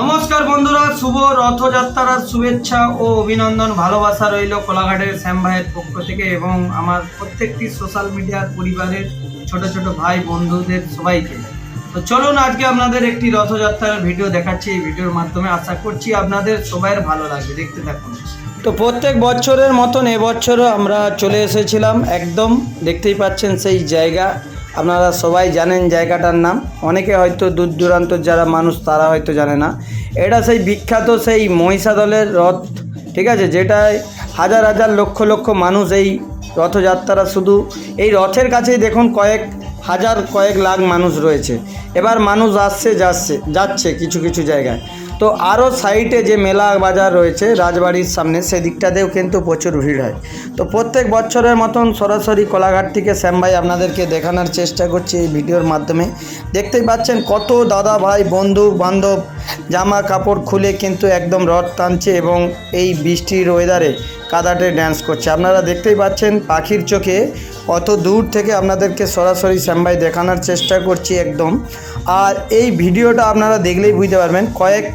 নমস্কার বন্ধুরা, শুভ রথযাত্রার শুভেচ্ছা ও অভিনন্দন। ভালোবাসা রইল কোলাঘাটের শ্যাম ভাইয়ের পক্ষ থেকে এবং আমার প্রত্যেকটি সোশ্যাল মিডিয়ার পরিবারের ছোট ছোট ভাই বন্ধুদের সবাইকে। তো চলুন আজকে আপনাদের একটি রথযাত্রার ভিডিও দেখাচ্ছি। এই ভিডিওর মাধ্যমে আশা করছি আপনাদের সবাইয়ের ভালো লাগবে। দেখতে থাকুন। তো প্রত্যেক বছরের মতন এবছরও আমরা চলে এসেছিলাম। একদম দেখতেই পাচ্ছেন সেই জায়গা। আপনারা সবাই জানেন জায়গাটার নাম। অনেকে হয়তো দূর দূরান্ত যারা মানুষ, তারা হয়তো জানে না। এটা সেই বিখ্যাত সেই মহিষাদলের রথ, ঠিক আছে? যেটায় হাজার হাজার লক্ষ লক্ষ মানুষ এই রথযাত্রা শুধু, এই রথের কাছেই দেখুন কয়েক হাজার কয়েক লাখ মানুষ রয়েছে। এবার মানুষ আসছে, যাচ্ছে যাচ্ছে কিছু কিছু জায়গায়। তো আরও সাইটে যে মেলা বাজার রয়েছে রাজবাড়ির সামনে, সেদিকটাতেও কিন্তু প্রচুর ভিড় হয়। তো প্রত্যেক বছরের মতন সরাসরি কোলাঘাট থেকে শ্যাম ভাই আপনাদেরকে দেখানোর চেষ্টা করছি এই ভিডিওর মাধ্যমে। দেখতেই পাচ্ছেন কত দাদা ভাই, বন্ধু, বান্ধব, জামা কাপড় খুলে কিন্তু একদম রথ টানছে এবং এই বৃষ্টির ওয়েদারে কাদাটে ড্যান্স করছে। আপনারা দেখতেই পাচ্ছেন পাখির চোখে কত দূর থেকে আপনাদেরকে সরাসরি শ্যামভাই দেখানোর চেষ্টা করছি একদম। আর এই ভিডিওটা আপনারা দেখলেই বুঝতে পারবেন, কয়েক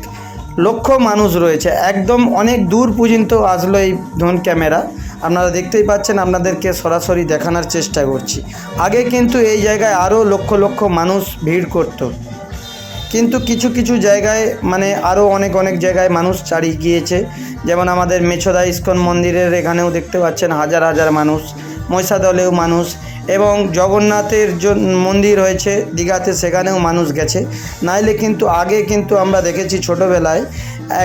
লক্ষ মানুষ রয়েছে। একদম অনেক দূর পর্যন্ত আসলো এই ধরুন ক্যামেরা আপনারা দেখতেই পাচ্ছেন আপনাদেরকে সরাসরি দেখানোর চেষ্টা করছি। আগে কিন্তু এই জায়গায় আরও লক্ষ লক্ষ মানুষ ভিড় করতো। কিন্তু কিছু কিছু জায়গায় মানে আরও অনেক অনেক জায়গায় মানুষ ছাড়িয়ে গিয়েছে। যেমন আমাদের মেছদা ইস্কন মন্দিরের এখানেও দেখতে পাচ্ছেন হাজার হাজার মানুষ, মহিষাদলেও মানুষ। এবং জগন্নাথের মন্দির রয়েছে দীঘাতে, সেখানেও মানুষ গেছে। নাইলে কিন্তু আগে কিন্তু আমরা দেখেছি ছোটোবেলায়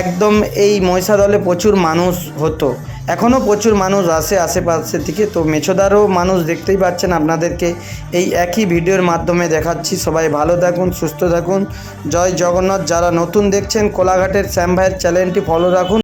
একদম এই মহিষাদলে প্রচুর মানুষ হতো। এখনও প্রচুর মানুষ আসে আশেপাশে থেকে তো মেছোদারও মানুষ দেখতেই পাচ্ছেন আপনাদেরকে। এই একই ভিডিওর মাধ্যমে দেখাচ্ছি। সবাই ভালো থাকুন, সুস্থ থাকুন। জয় জগন্নাথ। যারা নতুন দেখছেন, কোলাঘাটের শ্যাম ভাইয়ের চ্যানেলটি ফলো রাখুন।